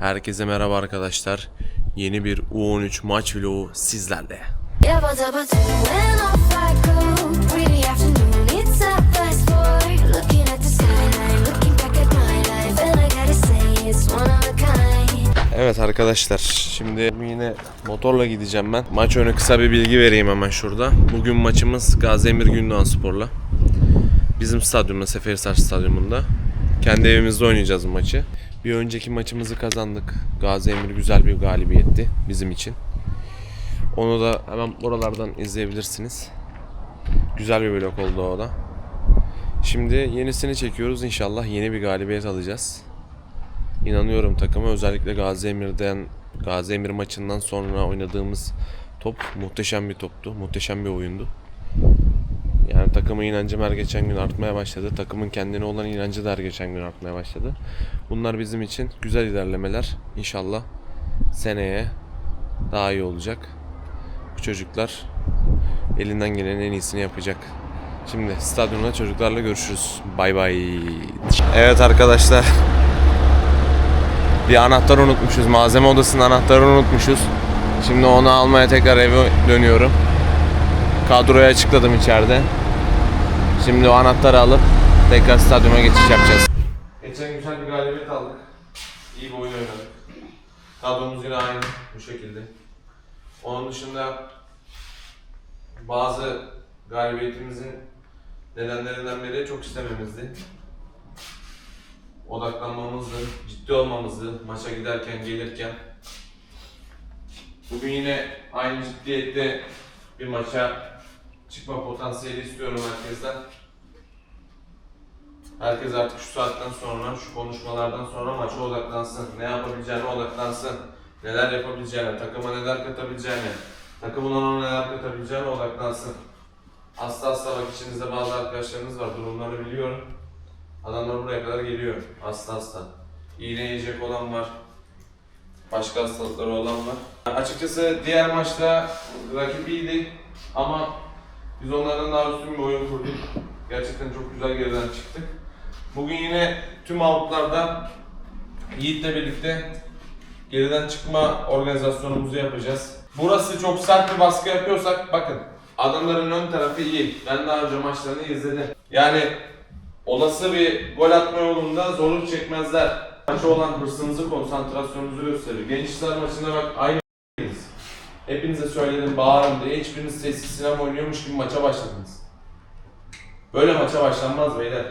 Herkese merhaba arkadaşlar. Yeni bir U13 maç vlogu sizlerle. Evet arkadaşlar şimdi yine motorla gideceğim ben. Maç önü kısa bir bilgi vereyim hemen şurada. Bugün maçımız Gaziemir Gündoğan Spor'la. Bizim stadyumda Seferihisar Stadyumunda. Kendi evimizde oynayacağız maçı. Bir önceki maçımızı kazandık. Gaziemir güzel bir galibiyetti bizim için. Onu da hemen buralardan izleyebilirsiniz. Güzel bir vlog oldu o da. Şimdi yenisini çekiyoruz. İnşallah yeni bir galibiyet alacağız. İnanıyorum takıma özellikle Gaziemir'den Gaziemir maçından sonra oynadığımız top muhteşem bir toptu. Muhteşem bir oyundu. Yani takıma inancım her geçen gün artmaya başladı. Takımın kendine olan inancı da her geçen gün artmaya başladı. Bunlar bizim için güzel ilerlemeler. İnşallah seneye daha iyi olacak. Bu çocuklar elinden gelenin en iyisini yapacak. Şimdi stadyumda çocuklarla görüşürüz. Bay bay. Evet arkadaşlar. Bir anahtar unutmuşuz. Malzeme odasının anahtarını unutmuşuz. Şimdi onu almaya tekrar eve dönüyorum. Kadroyu açıkladım içeride. Şimdi o anahtarı alıp tekrar stadyuma geçiş yapacağız. Geçen güzel bir galibiyet aldık. İyi bir oyun oynadık. Kadromuz yine aynı bu şekilde. Onun dışında bazı galibiyetimizin nedenlerinden biri çok istememizdi odaklanmamızı, ciddi olmamızı maça giderken, gelirken. Bugün yine aynı ciddiyette bir maça çıkma potansiyeli istiyorum herkesten. Herkes artık şu saatten sonra, şu konuşmalardan sonra maça odaklansın. Ne yapabileceğine odaklansın. Neler yapabileceğine, takıma neler katabileceğine, takımın ona neler katabileceğine odaklansın. Hasta hasta bak içinizde bazı arkadaşlarınız var, durumları biliyorum. Adamlar buraya kadar geliyor hasta hasta. İğne yiyecek olan var. Başka hastalıkları olan var. Açıkçası diğer maçta rakip iyiydi ama biz onlardan daha üstün bir oyun kurduk. Gerçekten çok güzel geriden çıktık. Bugün yine tüm outlarda Yiğit'le birlikte geriden çıkma organizasyonumuzu yapacağız. Burası çok sert bir baskı yapıyorsak bakın adamların ön tarafı iyi. Ben daha önce maçlarını izledim. Yani olası bir gol atma yolunda zorluk çekmezler. Maça olan hırsınızı, konsantrasyonunuzu gösterir. Gençler maçında bak aynı Hepinize söyledim bağırın diye hiçbiriniz sessiz sinema oynuyormuş gibi maça başladınız. Böyle maça başlanmaz beyler.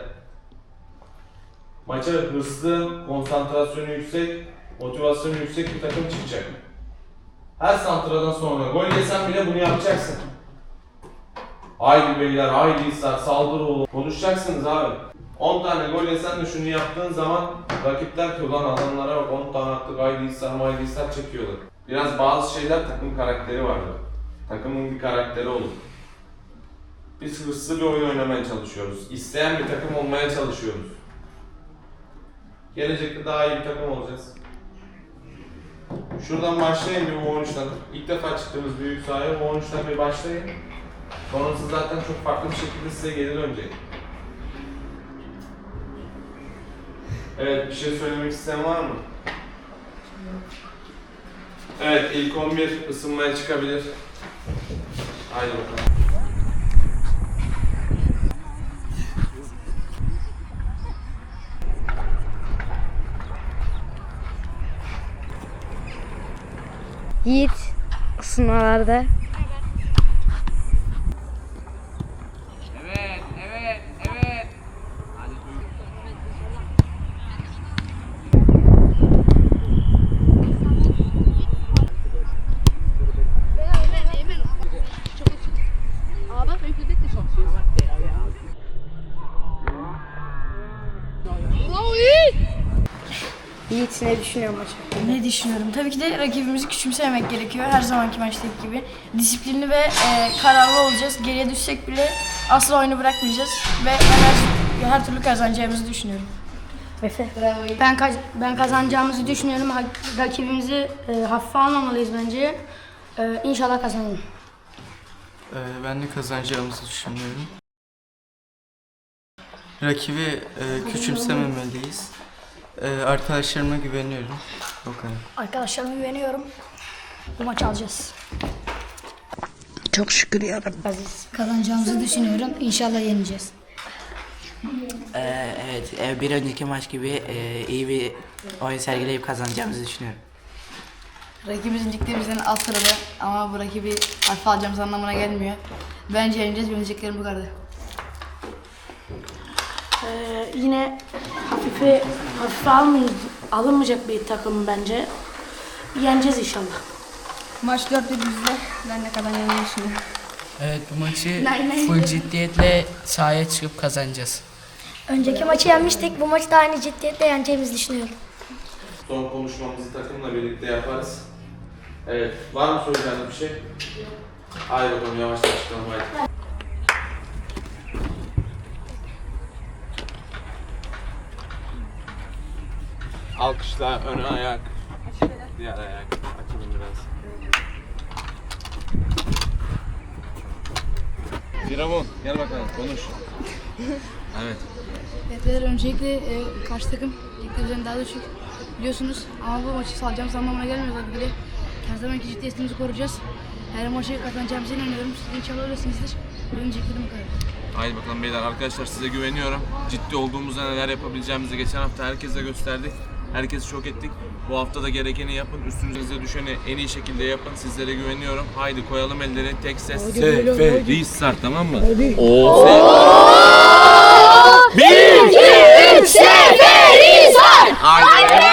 Maça hırslı, konsantrasyonu yüksek, motivasyonu yüksek bir takım çıkacak. Her santradan sonra gol yesen bile bunu yapacaksın. Haydi beyler, haydi İshak, saldır oğlum. Konuşacaksınız abi. 10 tane gol yesen de şunu yaptığın zaman rakipler ki ulan adamlara bak 10 tane attık haydi İshak, haydi İshak çekiyorlar. Biraz bazı şeyler takım karakteri vardır. Takımın bir karakteri olur. Biz hırslı bir oyun oynamaya çalışıyoruz. İsteyen bir takım olmaya çalışıyoruz. Gelecekte daha iyi bir takım olacağız. Şuradan başlayın bir U13'ten. İlk defa çıktığımız büyük sahaya U13'ten bir başlayın. Sonrası zaten çok farklı bir şekilde size geri dönecek. Evet, bir şey söylemek isteyen var mı? Evet, ilk 11 ısınmaya çıkabilir. Haydi bakalım. Yiğit ısınmalarda. Yiğit ne düşünüyor maç hakkında? Ne düşünüyorum? Tabii ki de rakibimizi küçümsememek gerekiyor. Her zamanki maçtaki gibi. Disiplinli ve e, kararlı olacağız. Geriye düşsek bile asla oyunu bırakmayacağız. Ve her, her türlü kazanacağımızı düşünüyorum. Efe. Ben kaz- ben kazanacağımızı düşünüyorum. Ha- Rakibimizi e, hafife almamalıyız bence. E, inşallah kazanalım. Ee, ben de kazanacağımızı düşünüyorum. Rakibi e, küçümsememeliyiz. Ee, arkadaşlarıma güveniyorum. O kadar. Arkadaşlarıma güveniyorum. Bu maçı alacağız. Çok şükür yarabbim. Kazanacağımızı düşünüyorum. İnşallah yeneceğiz. Ee, evet, e, bir önceki maç gibi e, iyi bir oyun sergileyip kazanacağımızı düşünüyorum. Rakibimizin ligde bizden alt sırada ama bu rakibi hafife alacağımız anlamına gelmiyor. Bence yeneceğiz. Benim diyeceklerim bu kadar. Ee, yine hafife, hafife almayız, alınmayacak bir takım bence. Yeneceğiz inşallah. Maç 4 bizde. Ben ne kadar yeneceğini düşünüyorum. Evet bu maçı full ciddiyetle sahaya çıkıp kazanacağız. Önceki maçı yenmiştik. Bu maçı da aynı ciddiyetle yeneceğimizi düşünüyorum. Son konuşmamızı takımla birlikte yaparız. Evet. Var mı söyleyeceğiniz bir şey? Haydi bakalım yavaş yavaş çıkalım haydi. Alkışlar ön ayak. Diğer ayak. Açalım biraz. Firavun gel bakalım konuş. Evet. Evet beyler, öncelikle e, karşı takım ligde bizden daha düşük biliyorsunuz ama bu maçı salacağımız anlamına gelmiyor tabii ki de. Her zamanki ciddiyetimizi koruyacağız. Her maçı kazanacağımıza inanıyorum. Siz de inşallah öylesinizdir. Diyeceklerim bu kadar. Haydi bakalım beyler arkadaşlar size güveniyorum. Ciddi olduğumuzda neler yapabileceğimizi geçen hafta herkese gösterdik. Herkesi şok ettik. Bu hafta da gerekeni yapın. Üstünüze düşeni en iyi şekilde yapın. Sizlere güveniyorum. Haydi koyalım elleri tek ses. Seferihisar tamam mı? Oo. Bir, iki, üç, Seferihisar! Haydi.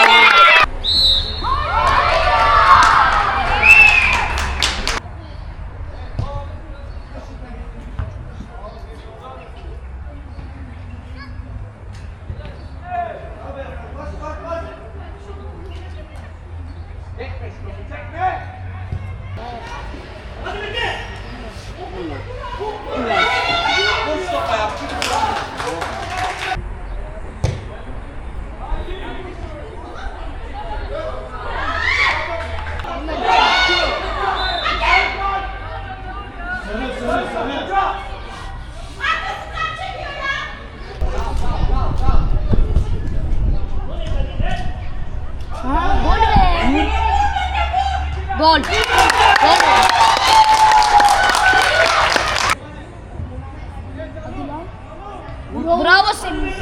Bravo senin.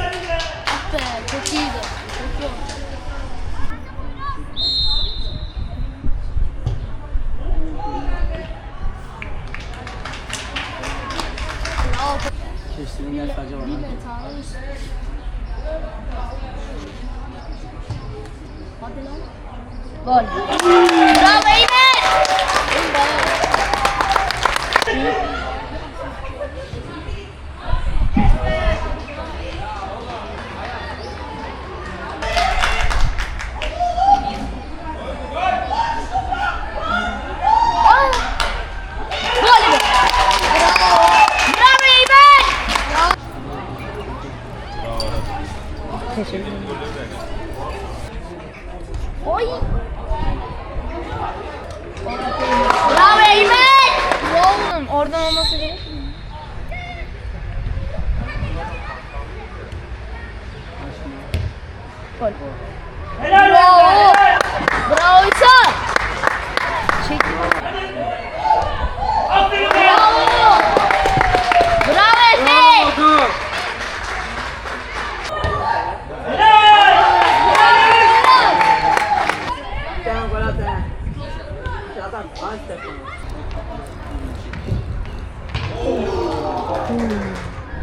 Ah be çok iyiydi. Gol. Bravo Eymen. Gol. Bravo. Bravo Eymen. Oy. Bravo Eymen. Oğlum oradan olması gerek. Gol. Bravo. Bravo İsa. Çek. Bravo. Bravo Efe.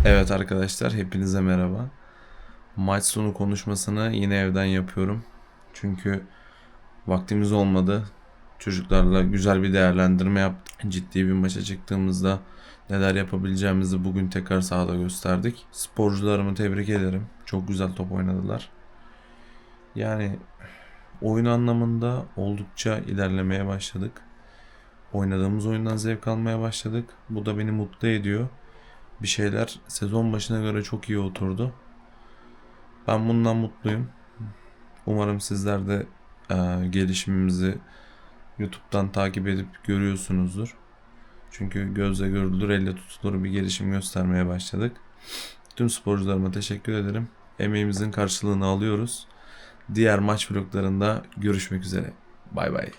Evet arkadaşlar hepinize merhaba. Maç sonu konuşmasını yine evden yapıyorum. Çünkü vaktimiz olmadı. Çocuklarla güzel bir değerlendirme yaptık. Ciddi bir maça çıktığımızda neler yapabileceğimizi bugün tekrar sahada gösterdik. Sporcularımı tebrik ederim. Çok güzel top oynadılar. Yani oyun anlamında oldukça ilerlemeye başladık. Oynadığımız oyundan zevk almaya başladık. Bu da beni mutlu ediyor bir şeyler sezon başına göre çok iyi oturdu. Ben bundan mutluyum. Umarım sizler de e, gelişimimizi YouTube'dan takip edip görüyorsunuzdur. Çünkü gözle görülür, elle tutulur bir gelişim göstermeye başladık. Tüm sporcularıma teşekkür ederim. Emeğimizin karşılığını alıyoruz. diğer maç vloglarında görüşmek üzere. Bay bay.